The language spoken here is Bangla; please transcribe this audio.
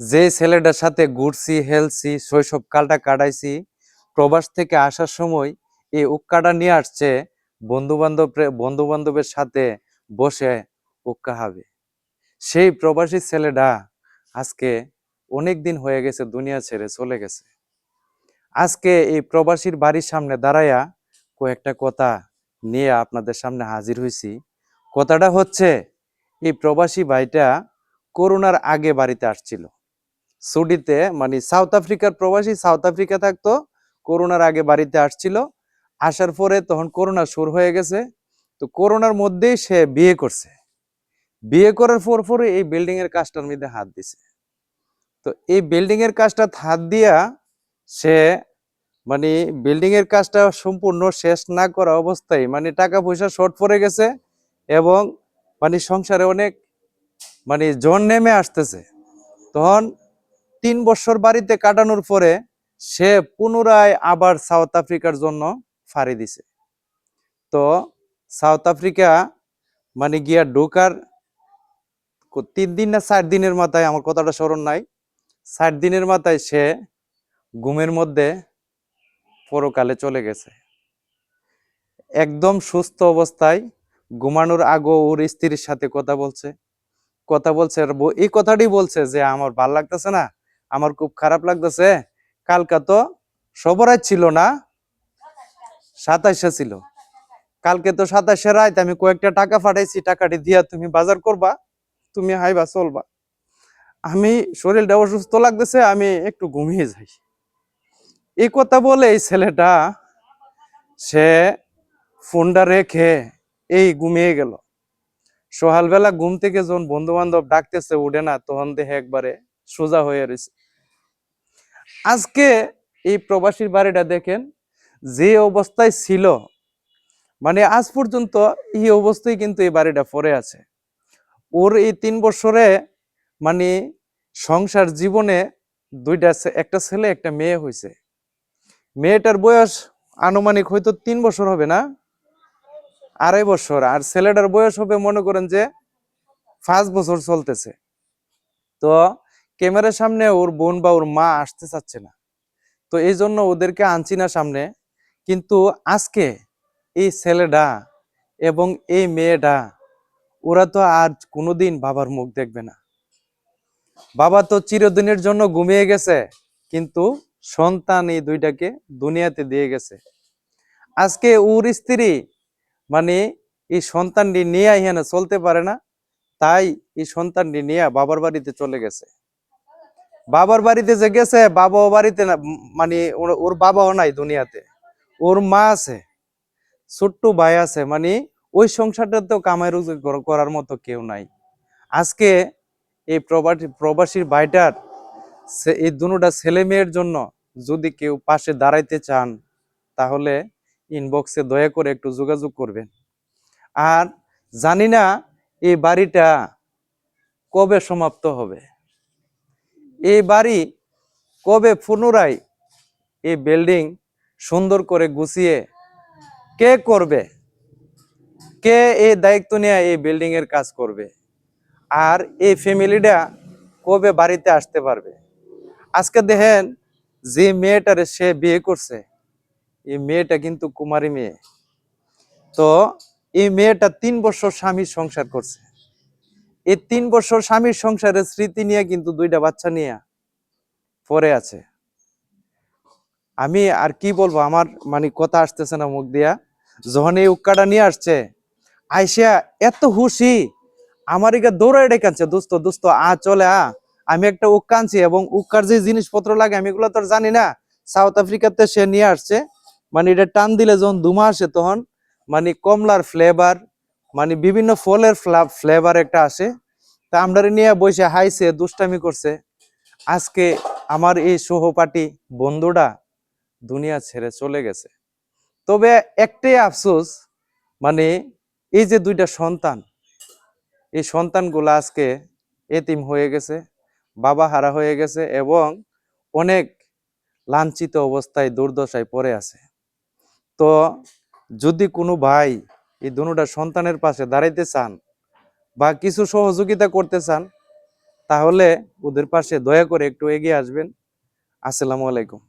যে ছেলেটার সাথে ঘুরছি, হেলছি, শৈশব কালটা কাটাইছি, প্রবাস থেকে আসার সময় এই উক্কাটা নিয়ে আসছে বন্ধু বান্ধব বন্ধু বান্ধবের সাথে বসে উক্কা হবে। সেই প্রবাসী ছেলেটা আজকে অনেক দিন হয়ে গেছে দুনিয়া ছেড়ে চলে গেছে। আজকে এই প্রবাসীর বাড়ির সামনে দাঁড়ায়া কয়েকটা কথা নিয়ে আপনাদের সামনে হাজির হয়েছি কথাটা হচ্ছে, এই প্রবাসী ভাইটা করোনার আগে বাড়িতে আসছিল। সুডিতে মানে সাউথ আফ্রিকার প্রবাসী সাউথ আফ্রিকা থাকতো, করোনার আগে বাড়িতে আসছিল। আসার পরে তখন করোনা শুরু হয়ে গেছে। তো করোনার মধ্যেই সে বিয়ে করছে। বিয়ে করার পর পরে এই বিল্ডিং এর কাজটার মধ্যে হাত দিছে। তো এই বিল্ডিং এর কাজটা হাত দিয়া সে মানে বিল্ডিং এর কাজটা সম্পূর্ণ শেষ না করা অবস্থায় মানে টাকা পয়সা শর্ট পড়ে গেছে এবং মানে সংসারে অনেক মানে জন নেমে আসতেছে। তখন তিন বছর বাড়িতে কাটানোর পরে সে পুনরায় আবার সাউথ আফ্রিকার জন্য ফাড়ি দিছে। তো সাউথ আফ্রিকা মানে গিয়া ঢোকার তিন দিন না চার দিনের মাথায়, আমার কথাটা স্মরণ নাই, চার দিনের মাথায় সে ঘুমের মধ্যে পরকালে চলে গেছে। একদম সুস্থ অবস্থায় ঘুমানোর আগেও ওর স্ত্রীর সাথে কথা বলছে। কথা বলছে এই কথাটি বলছে যে আমার ভালো লাগতেছে না আমার খুব খারাপ লাগতেছে। কালকা তো সবরাজ ছিল না, সাতাশে ছিল। কালকে তো সাতাশে রাত, আমি কয়েকটা টাকা পাঠাইছি, টাকাটি দিয়া তুমি বাজার করবা, তুমি হাইবা, চলবা। আমি শরীরটা অসুস্থ লাগতেছে, আমি একটু ঘুমিয়ে যাই। এই কথা বলে এই ছেলেটা, সে ফোনটা রেখে এই ঘুমিয়ে গেল। সকালবেলা ঘুম থেকে যখন বন্ধু বান্ধব ডাকতেছে, উঠে না, তখন দেখে একবারে সোজা হয়ে রয়েছে। আজকে এই প্রবাসীর বাড়িটা দেখেন, যে অবস্থায় ছিল মানে আজ পর্যন্ত এই অবস্থায় কিন্তু এই বাড়িটা পড়ে আছে। ওর এই তিন বছরে মানে সংসার জীবনে দুইটা একটা ছেলে, একটা মেয়ে হয়েছে মেয়েটার বয়স আনুমানিক হয়তো তিন বছর হবে না, আড়াই বছর। আর ছেলেটার বয়স হবে, মনে করেন যে পাঁচ বছর চলতেছে। তো ক্যামেরার সামনে ওর বোন বা ওর মা আসতে চাচ্ছে না। তো এই জন্য ওদেরকে আনছি না সামনে। কিন্তু আজকে এই ছেলেটা এবং এই মেয়েটা, ওরা তো আর কোনোদিন বাবার মুখ দেখবে না। বাবা তো চিরদিনের জন্য ঘুমিয়ে গেছে, কিন্তু সন্তান এই দুইটাকে দুনিয়াতে দিয়ে গেছে। আজকে ওর স্ত্রী মানে এই সন্তানটি নিয়ে এখানে চলতে পারে না, তাই এই সন্তানটি নিয়ে বাবার বাড়িতে চলে গেছে। বাবার বাড়িতে যে গেছে, বাবাও বাড়িতে মানে ওর- বাবাও নাই দুনিয়াতে। ওর মা আছে, ছোট্ট ভাই আছে মানে ওই সংসারটা তো কামাই রোজগার করার মতো কেউ নাই। আজকে এই প্রবাসী প্রবাসীর ভাইটার এই দুটা ছেলে মেয়ের জন্য যদি কেউ পাশে দাঁড়াইতে চান, তাহলে ইনবক্সে দয়া করে একটু যোগাযোগ করবেন। আর জানি না এই বাড়িটা কবে সমাপ্ত হবে। এই বাড়ি কবে পুনরায় এই বিল্ডিং সুন্দর করে গুছিয়ে কে করবে? কে এই দায়িত্ব নিয়ে এই বিল্ডিং এর কাজ করবে? আর এই ফ্যামিলিটা কবে বাড়িতে আসতে পারবে? আজকে দেখেন যে মেয়েটারে সে বিয়ে করছে, এই মেয়েটা কিন্তু কুমারী মেয়ে। তো এই মেয়েটা তিন বছর স্বামীর সংসার করছে। এই তিন বছর স্বামীর সংসারের স্মৃতি নিয়ে কিন্তু দুইটা বাচ্চা নিয়ে পরে আছে। আমি আর কি বলব, আমার মানে কথা আসতেছে না মুখ দিয়া। যখন এই উক্কাটা নিয়ে আসছে, আইসা এত হুশি, আমার একে দৌড়াই ডেকে আনছে, দোস্ত দোস্ত, আ, চলে আ। আমি একটা উক্কা আনছি এবং উক্কার যে জিনিসপত্র লাগে, আমি এগুলো তো জানি না। সাউথ আফ্রিকাতে সে নিয়ে আসছে। মানে এটা টান দিলে যখন দুমা আসে তখন মানে কমলার ফ্লেভার মানে বিভিন্ন ফলের ফ্লেভার একটা আসে। তা আমরা নিয়ে বসে হাইছে দুষ্টামি করছে। আজকে আমার এই সহপাঠী বন্ধুটা দুনিয়া ছেড়ে চলে গেছে। তবে একটাই আফসোস মানে এই যে দুইটা সন্তান, এই সন্তানগুলো আজকে এতিম হয়ে গেছে, বাবা হারা হয়ে গেছে এবং অনেক লাঞ্ছিত অবস্থায়, দুর্দশায় পড়ে আছে। তো যদি কোনো ভাই এই দুটা সন্তানের পাশে দাঁড়াইতে চান বা কিছু সহযোগিতা করতে চান, তাহলে ওদের পাশে দয়া করে একটু এগিয়ে আসবেন। আসসালামু আলাইকুম।